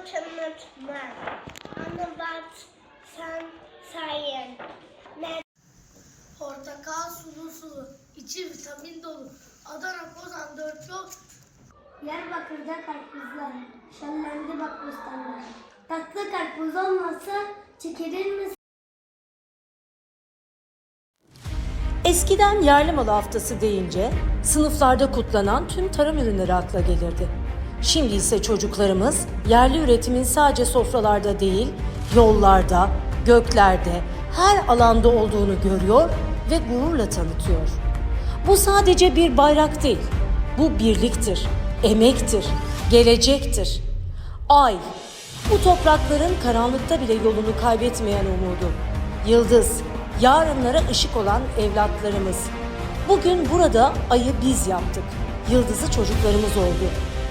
unutma. Anne bak sen sayın. Ne? Portakal sulu sulu, içi vitamin dolu. Adana Kozan dört yol. Diyarbakır'da karpuzlar, şenlendi bak bostanlar. Tatlı karpuz olmasa çekilir mi Eskiden yerli malı haftası deyince sınıflarda kutlanan tüm tarım ürünleri akla gelirdi. Şimdi ise çocuklarımız yerli üretimin sadece sofralarda değil, yollarda, göklerde, her alanda olduğunu görüyor ve gururla tanıtıyor. Bu sadece bir bayrak değil, bu birliktir, emektir, gelecektir. Ay, bu toprakların karanlıkta bile yolunu kaybetmeyen umudu. Yıldız, yarınlara ışık olan evlatlarımız. Bugün burada ayı biz yaptık. Yıldızı çocuklarımız oldu.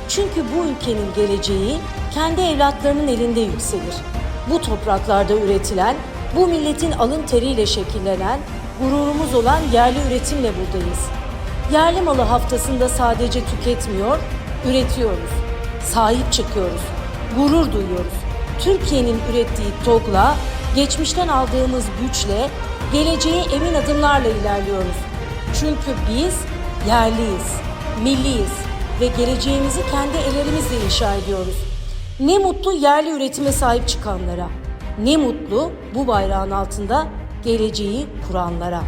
Çünkü bu ülkenin geleceği kendi evlatlarının elinde yükselir. Bu topraklarda üretilen, bu milletin alın teriyle şekillenen, gururumuz olan yerli üretimle buradayız. Yerli malı haftasında sadece tüketmiyor, üretiyoruz. Sahip çıkıyoruz. Gurur duyuyoruz. Türkiye'nin ürettiği TOG'la, geçmişten aldığımız güçle, geleceğe emin adımlarla ilerliyoruz. Çünkü biz yerliyiz, milliyiz ve geleceğimizi kendi ellerimizle inşa ediyoruz. Ne mutlu yerli üretime sahip çıkanlara. Ne mutlu bu bayrağın altında geleceği kuranlara.